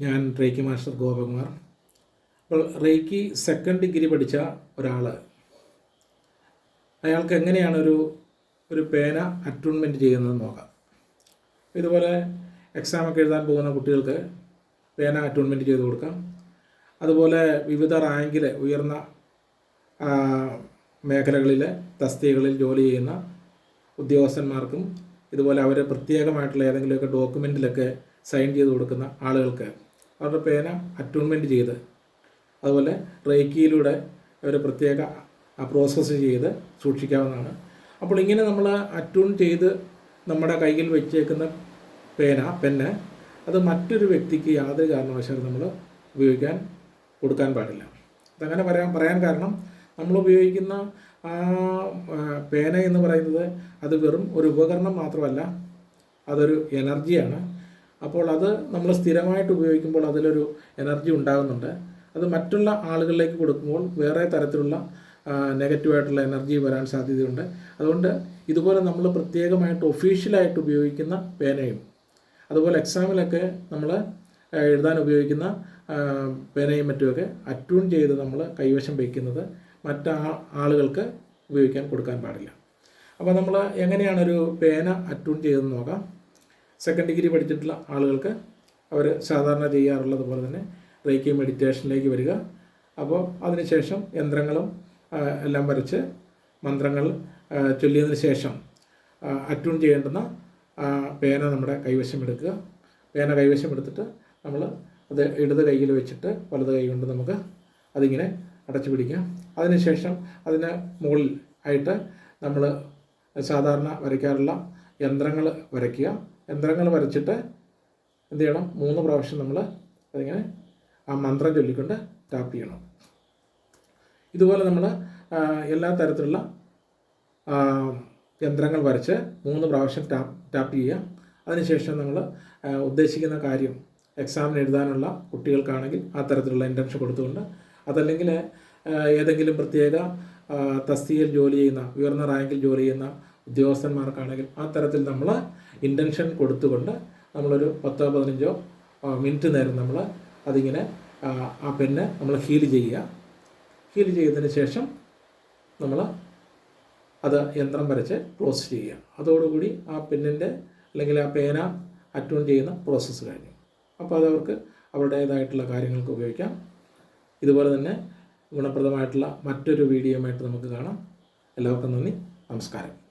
ഞാൻ reiki master Gopakumar. അപ്പോൾ reiki second degree പഠിച്ച ഒരാൾ അയാൾക്ക് എങ്ങനെയാണ് ഒരു ഒരു പേന അറ്റൂൺമെന്റ് ചെയ്യുന്നത് നോക്കാം. ഇതുപോലെ എക്സാമൊക്കെ എഴുതാൻ പോകുന്ന കുട്ടികൾക്ക് പേന അറ്റൂൺമെന്റ് ചെയ്ത് കൊടുക്കാം. അതുപോലെ വിവിധ റാങ്കിൽ ഉയർന്ന മേഖലകളിലെ തസ്തികകളിൽ ജോലി ചെയ്യുന്ന ഉദ്യോഗസ്ഥന്മാർക്കും ഇതുപോലെ അവരെ പ്രത്യേകമായിട്ടുള്ള ഏതെങ്കിലുമൊക്കെ ഡോക്യുമെന്റിലൊക്കെ സൈൻ ചെയ്ത് കൊടുക്കുന്ന ആളുകൾക്ക് അവരുടെ പേന അറ്റൂൺമെന്റ് ചെയ്ത് അതുപോലെ റേക്കിയിലൂടെ അവർ പ്രത്യേക പ്രോസസ്സ് ചെയ്ത് സൂക്ഷിക്കാവുന്നതാണ്. അപ്പോൾ ഇങ്ങനെ നമ്മൾ അറ്റൂൺ ചെയ്ത് നമ്മുടെ കയ്യിൽ വെച്ചേക്കുന്ന പേന പെന്ന് അത് മറ്റൊരു വ്യക്തിക്ക് യാതൊരു കാരണവശാലും നമ്മൾ ഉപയോഗിക്കാൻ കൊടുക്കാൻ പാടില്ല. അതങ്ങനെ പറയാൻ പറയാൻ കാരണം നമ്മൾ ഉപയോഗിക്കുന്ന ആ, പേന എന്ന് പറയുന്നത് അത് വെറും ഒരു ഉപകരണം മാത്രമല്ല അതൊരു എനർജിയാണ് അപ്പോൾ അത് നമ്മൾ സ്ഥിരമായിട്ട് ഉപയോഗിക്കുമ്പോൾ അതിലൊരു എനർജി ഉണ്ടാകുന്നുണ്ട്. അത് മറ്റുള്ള ആളുകളിലേക്ക് കൊടുക്കുമ്പോൾ വേറെ തരത്തിലുള്ള നെഗറ്റീവായിട്ടുള്ള എനർജി വരാൻ സാധ്യതയുണ്ട്. അതുകൊണ്ട് ഇതുപോലെ നമ്മൾ പ്രത്യേകമായിട്ട് ഒഫീഷ്യലായിട്ട് ഉപയോഗിക്കുന്ന പേനയും അതുപോലെ എക്സാമിലൊക്കെ നമ്മൾ എഴുതാൻ ഉപയോഗിക്കുന്ന പേനയും മറ്റുമൊക്കെ അറ്റൂൺ ചെയ്ത് നമ്മൾ കൈവശം വയ്ക്കുന്നത് മറ്റ് ആളുകൾക്ക് ഉപയോഗിക്കാൻ കൊടുക്കാൻ പാടില്ല. അപ്പോൾ നമ്മൾ എങ്ങനെയാണ് ഒരു പേന അറ്റൂൺ ചെയ്തെന്ന് നോക്കാം. സെക്കൻഡ് ഡിഗ്രി പഠിച്ചിട്ടുള്ള ആളുകൾക്ക് അവർ സാധാരണ ചെയ്യാറുള്ളത് പോലെ തന്നെ റേക്കി മെഡിറ്റേഷനിലേക്ക് വരിക. അപ്പോൾ അതിനുശേഷം യന്ത്രങ്ങളും എല്ലാം വരച്ച് മന്ത്രങ്ങൾ ചൊല്ലിയതിന് ശേഷം അറ്റ്യൂൺ ചെയ്യേണ്ടുന്ന പേന നമ്മുടെ കൈവശം എടുക്കുക. പേന കൈവശം എടുത്തിട്ട് നമ്മൾ അത് ഇടത് കൈയിൽ വെച്ചിട്ട് വലത് കൈ കൊണ്ട് നമുക്ക് അതിങ്ങനെ അടച്ചു പിടിക്കാം. അതിനുശേഷം അതിന് മുകളിൽ ആയിട്ട് നമ്മൾ സാധാരണ വരയ്ക്കാറുള്ള യന്ത്രങ്ങൾ വരയ്ക്കുക. യന്ത്രങ്ങൾ വരച്ചിട്ട് എന്ത് ചെയ്യണം? മൂന്ന് പ്രാവശ്യം നമ്മൾ അതിങ്ങനെ ആ മന്ത്രം ചൊല്ലിക്കൊണ്ട് ടാപ്പ് ചെയ്യണം. ഇതുപോലെ നമ്മൾ എല്ലാ തരത്തിലുള്ള യന്ത്രങ്ങൾ വരച്ച് മൂന്ന് പ്രാവശ്യം ടാപ്പ് ടാപ്പ് ചെയ്യുക. അതിനുശേഷം നമ്മൾ ഉദ്ദേശിക്കുന്ന കാര്യം എക്സാമിന് എഴുതാനുള്ള കുട്ടികൾക്കാണെങ്കിൽ ആ തരത്തിലുള്ള ഇന്റൻഷൻ കൊടുത്തുകൊണ്ട് അതല്ലെങ്കിൽ ഏതെങ്കിലും പ്രത്യേക തസ്തികയിൽ ജോലി ചെയ്യുന്ന ഉയർന്ന റാങ്കിൽ ജോലി ചെയ്യുന്ന ഉദ്യോഗസ്ഥന്മാർക്കാണെങ്കിൽ ആ തരത്തിൽ നമ്മൾ ഇന്റൻഷൻ കൊടുത്തുകൊണ്ട് നമ്മളൊരു പത്തോ പതിനഞ്ചോ മിനിറ്റ് നേരം നമ്മൾ അതിങ്ങനെ ആ, പെണ്ണ് നമ്മൾ ഹീൽ ചെയ്യുക. ഹീൽ ചെയ്തതിന് ശേഷം നമ്മൾ അത് യന്ത്രം വരച്ച് ക്ലോസ് ചെയ്യുക. അതോടുകൂടി ആ പെന്നിന്റെ അല്ലെങ്കിൽ ആ പേന അറ്റൂൺ ചെയ്യുന്ന പ്രോസസ്സ് കഴിഞ്ഞു. അപ്പോൾ അതവർക്ക് അവരുടേതായിട്ടുള്ള കാര്യങ്ങൾക്ക് ഉപയോഗിക്കാം. ഇതുപോലെ തന്നെ ഗുണപ്രദമായിട്ടുള്ള മറ്റൊരു വീഡിയോയുമായിട്ട് നമുക്ക് കാണാം. എല്ലാവർക്കും നന്ദി. നമസ്കാരം.